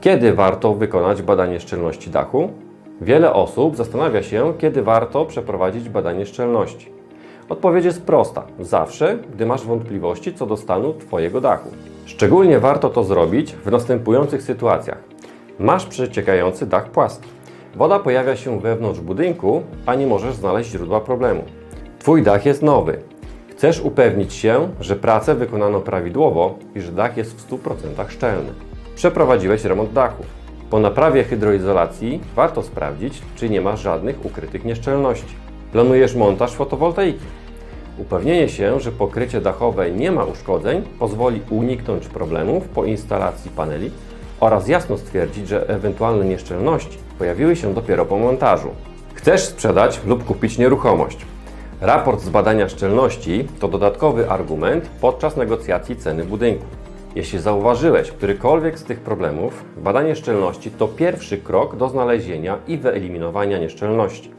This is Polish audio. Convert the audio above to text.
Kiedy warto wykonać badanie szczelności dachu? Wiele osób zastanawia się, kiedy warto przeprowadzić badanie szczelności. Odpowiedź jest prosta: zawsze, gdy masz wątpliwości co do stanu Twojego dachu. Szczególnie warto to zrobić w następujących sytuacjach. Masz przeciekający dach płaski. Woda pojawia się wewnątrz budynku, a nie możesz znaleźć źródła problemu. Twój dach jest nowy. Chcesz upewnić się, że pracę wykonano prawidłowo i że dach jest w 100% szczelny. Przeprowadziłeś remont dachu. Po naprawie hydroizolacji warto sprawdzić, czy nie masz żadnych ukrytych nieszczelności. Planujesz montaż fotowoltaiki. Upewnienie się, że pokrycie dachowe nie ma uszkodzeń, pozwoli uniknąć problemów po instalacji paneli oraz jasno stwierdzić, że ewentualne nieszczelności pojawiły się dopiero po montażu. Chcesz sprzedać lub kupić nieruchomość. Raport z badania szczelności to dodatkowy argument podczas negocjacji ceny budynku. Jeśli zauważyłeś którykolwiek z tych problemów, badanie szczelności to pierwszy krok do znalezienia i wyeliminowania nieszczelności.